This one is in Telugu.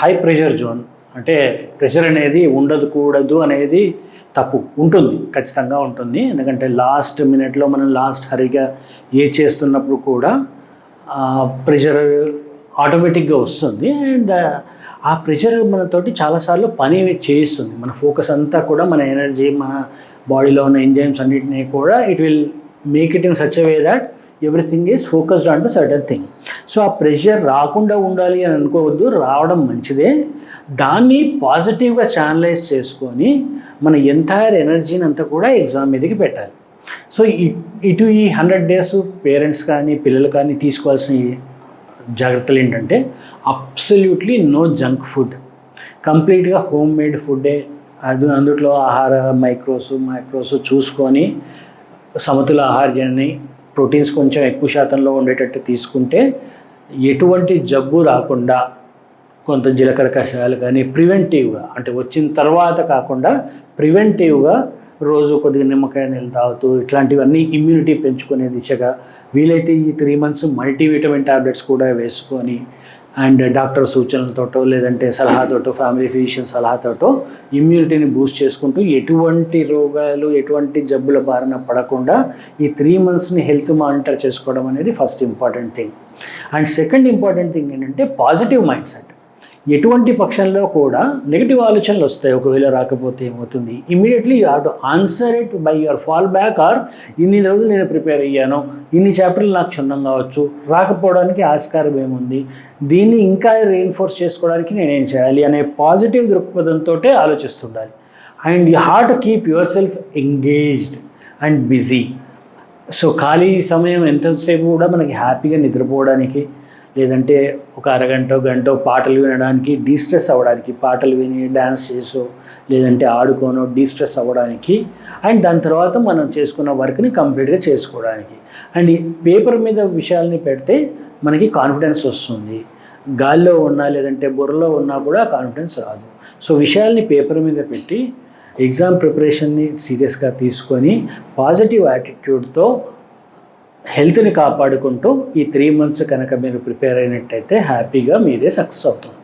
హై ప్రెషర్ జోన్ అంటే ప్రెషర్ అనేది ఉండదు కూడదు అనేది తప్పు. ఉంటుంది ఖచ్చితంగా ఉంటుంది. ఎందుకంటే లాస్ట్ మినిట్లో మనం లాస్ట్ హరిగా ఏ చేస్తున్నప్పుడు కూడా ప్రెషర్ ఆటోమేటిక్గా వస్తుంది. అండ్ ఆ ప్రెషర్ మనతోటి చాలాసార్లు పని చేయిస్తుంది. మన ఫోకస్ అంతా కూడా మన ఎనర్జీ మన బాడీలో ఉన్న ఎంజైమ్స్ అన్నిటినీ కూడా it will make it in such way that everything is focused on to certain thing so uh pressure రాకుండా ఉండాలి అని అనుకోవద్దు రావడం మంచిదే. దాన్ని పాజిటివ్గా ఛానలైజ్ చేసుకొని మన ఎంటైర్ ఎనర్జీని అంతా కూడా ఎగ్జామ్ మీదకి పెట్టాలి. సో ఇటు ఈ హండ్రెడ్ డేస్ పేరెంట్స్ కానీ పిల్లలు కానీ తీసుకోవాల్సిన జాగ్రత్తలు ఏంటంటే అబ్సల్యూట్లీ నో జంక్ ఫుడ్ కంప్లీట్గా హోమ్ మేడ్ ఫుడ్డే అది అందులో ఆహార మైక్రోస్ మైక్రోస్ చూసుకొని సమతుల ఆహార్యాన్ని ప్రోటీన్స్ కొంచెం ఎక్కువ శాతంలో ఉండేటట్టు తీసుకుంటే ఎటువంటి జబ్బు రాకుండా కొంత జీలకర్ర కషాయాలు కానీ ప్రివెంటివ్గా అంటే వచ్చిన తర్వాత కాకుండా ప్రివెంటివ్గా రోజు కొద్దిగా నిమ్మకాయ నీళ్ళు తాగుతూ ఇట్లాంటివన్నీ ఇమ్యూనిటీ పెంచుకునే దిశగా వీలైతే ఈ త్రీ మంత్స్ మల్టీవిటమిన్ టాబ్లెట్స్ కూడా వేసుకొని అండ్ డాక్టర్ సూచనలతోటో లేదంటే సలహాతోటో ఫ్యామిలీ ఫిజిషియన్ సలహాతోటో ఇమ్యూనిటీని బూస్ట్ చేసుకుంటూ ఎటువంటి రోగాలు ఎటువంటి జబ్బుల బారిన పడకుండా ఈ త్రీ మంత్స్ని హెల్త్ మానిటర్ చేసుకోవడం అనేది first important thing and second important thing ఏంటంటే పాజిటివ్ మైండ్ సెట్ ఎటువంటి పక్షంలో కూడా నెగిటివ్ ఆలోచనలు వస్తాయి. ఒకవేళ రాకపోతే ఏమవుతుంది? Immediately you have to answer it by your fall back or ఇన్ని రోజులు నేను ప్రిపేర్ అయ్యాను. ఇన్ని చాప్టర్లు నాకు క్షుణ్ణం కావచ్చు. రాకపోవడానికి ఆస్కారం ఏముంది? దీన్ని ఇంకా రీఎన్ఫోర్స్ చేసుకోవడానికి నేనేం చేయాలి? అనే పాజిటివ్ దృక్పథంతో ఆలోచిస్తుండాలి. And you have to keep yourself engaged and busy so ఖాళీ సమయం ఎంతసేపు కూడా మనకి హ్యాపీగా నిద్రపోవడానికి లేదంటే ఒక అరగంట గంట పాటలు వినడానికి డీస్ట్రెస్ అవ్వడానికి పాటలు విని డ్యాన్స్ చేసో లేదంటే ఆడుకోనో డీస్ట్రెస్ అవ్వడానికి అండ్ దాని తర్వాత మనం చేసుకున్న వర్క్ని కంప్లీట్గా చేసుకోవడానికి. అండ్ ఈ పేపర్ మీద విషయాల్ని పెడితే మనకి కాన్ఫిడెన్స్ వస్తుంది. గాల్లో ఉన్నా లేదంటే బుర్రలో ఉన్నా కూడా కాన్ఫిడెన్స్ రాదు. సో విషయాల్ని పేపర్ మీద పెట్టి ఎగ్జామ్ ప్రిపరేషన్ని సీరియస్గా తీసుకొని పాజిటివ్ యాటిట్యూడ్తో హెల్త్ని కాపాడుకుంటూ ఈ త్రీ మంత్స్ కనుక మీరు ప్రిపేర్ అయినట్టయితే హ్యాపీగా మీరే సక్సెస్ అవుతుంది